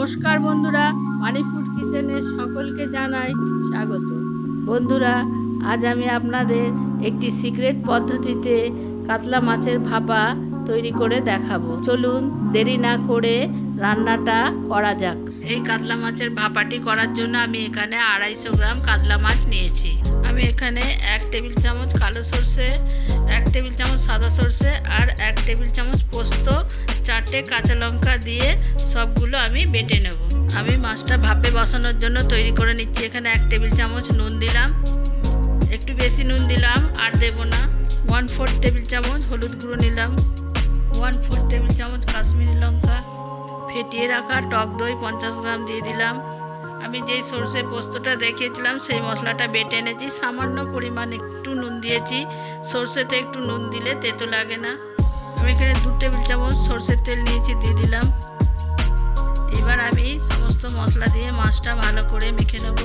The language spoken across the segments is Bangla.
নমস্কার বন্ধুরা, মানি ফুড কিচেনে সকলকে জানাই স্বাগত। বন্ধুরা, আজ আমি আপনাদের একটি সিক্রেট পদ্ধতিতে কাতলা মাছের ভাপা তৈরি করে দেখাবো। চলুন দেরি না করে রান্নাটা করা যাক। এই কাতলা মাছের ভাপাটি করার জন্য আমি এখানে আড়াইশো গ্রাম কাতলা মাছ নিয়েছি। আমি এখানে এক টেবিল চামচ কালো সর্ষে, এক টেবিল চামচ সাদা সর্ষে আর এক টেবিল চামচ পোস্ত, চারটে কাঁচা লঙ্কা দিয়ে সবগুলো আমি বেটে নেব। আমি মাছটা ভাপে বসানোর জন্য তৈরি করে নিচ্ছি। এখানে এক টেবিল চামচ নুন দিলাম। একটু বেশি নুন দিলাম, আর দেব না। ওয়ান ফোর টেবিল চামচ হলুদ গুঁড়ো নিলাম। ওয়ান ফোর টেবিল চামচ ফেটিয়ে রাখা টক দই পঞ্চাশ গ্রাম দিয়ে দিলাম। আমি যেই সর্ষে পোস্তটা দেখিয়েছিলাম, সেই মশলাটা বেটে এনেছি। সামান্য পরিমাণ একটু নুন দিয়েছি। সর্ষেতে একটু নুন দিলে তেতো লাগে না। আমি এখানে দু টেবিল চামচ সর্ষের তেল নিয়েছি, দিয়ে দিলাম। এবার আমি সমস্ত মশলা দিয়ে মাছটা ভালো করে মেখে নেব।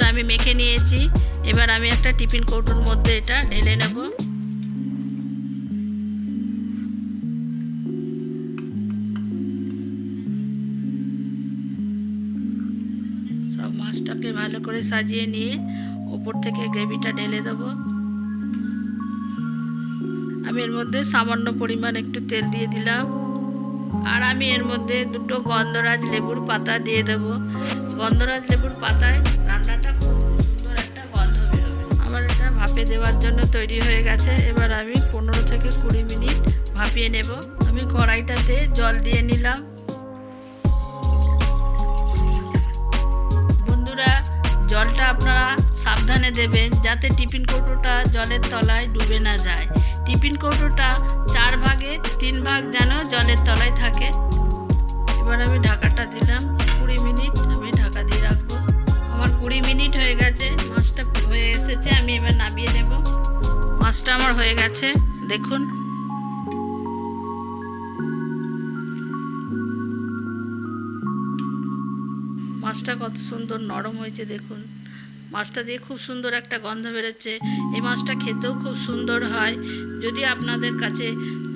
মাছটা আমি মেখে নিয়েছি। এবার আমি একটা টিফিন কৌটোর মধ্যে এটা ঢেলে নেব। সব মাছটাকে ভালো করে সাজিয়ে নিয়ে ওপর থেকে গ্রেভিটা ঢেলে দেবো। আমি এর মধ্যে সামান্য পরিমাণ একটু তেল দিয়ে দিলাম। আর আমি এর মধ্যে দুটো গন্ধরাজ লেবুর পাতা দিয়ে দেব। গন্ধরাজ লেবুর পাতায় রান্নাটা খুব সুন্দর একটা গন্ধ বেরোবে। আমার এটা ভাপে দেওয়ার জন্য তৈরি হয়ে গেছে। এবার আমি পনেরো থেকে কুড়ি মিনিট ভাপিয়ে নেব। আমি কড়াইটাতে জল দিয়ে নিলাম। বন্ধুরা, জলটা আপনারা সাবধানে দেবেন যাতে টিফিন কৌটোটা জলের তলায় ডুবে না যায়। টিফিন কৌটোটা চার ভাগে, তিন ভাগ যেন জলের তলায় থাকে। এবার আমি ঢাকাটা দিলাম। মাছটা আমার হয়ে গেছে, দেখুন। মাছটা কত সুন্দর নরম হয়েছে, দেখুন। মাছটা দিয়ে খুব সুন্দর একটা গন্ধ বেরোচ্ছে। এই মাছটা খেতেও খুব সুন্দর হয়। যদি আপনাদের কাছে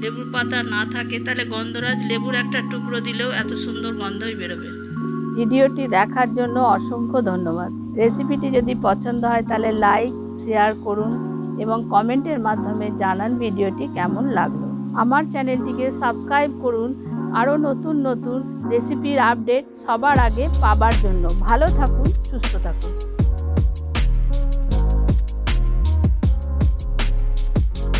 লেবুর পাতা না থাকে, তাহলে গন্ধরাজ লেবুর একটা টুকরো দিলেও এত সুন্দর গন্ধই বেরোবে। ভিডিওটি দেখার জন্য অসংখ্য ধন্যবাদ। রেসিপিটি যদি পছন্দ হয়, তাহলে লাইক, শেয়ার করুন। এবং কমেন্টের মাধ্যমে জানান ভিডিওটি কেমন লাগল। আমার চ্যানেলটিকে সাবস্ক্রাইব করুন। আরও নতুন নতুন রেসিপির আপডেট সবার আগে পাবার জন্য। ভালো থাকুন, সুস্থ থাকুন।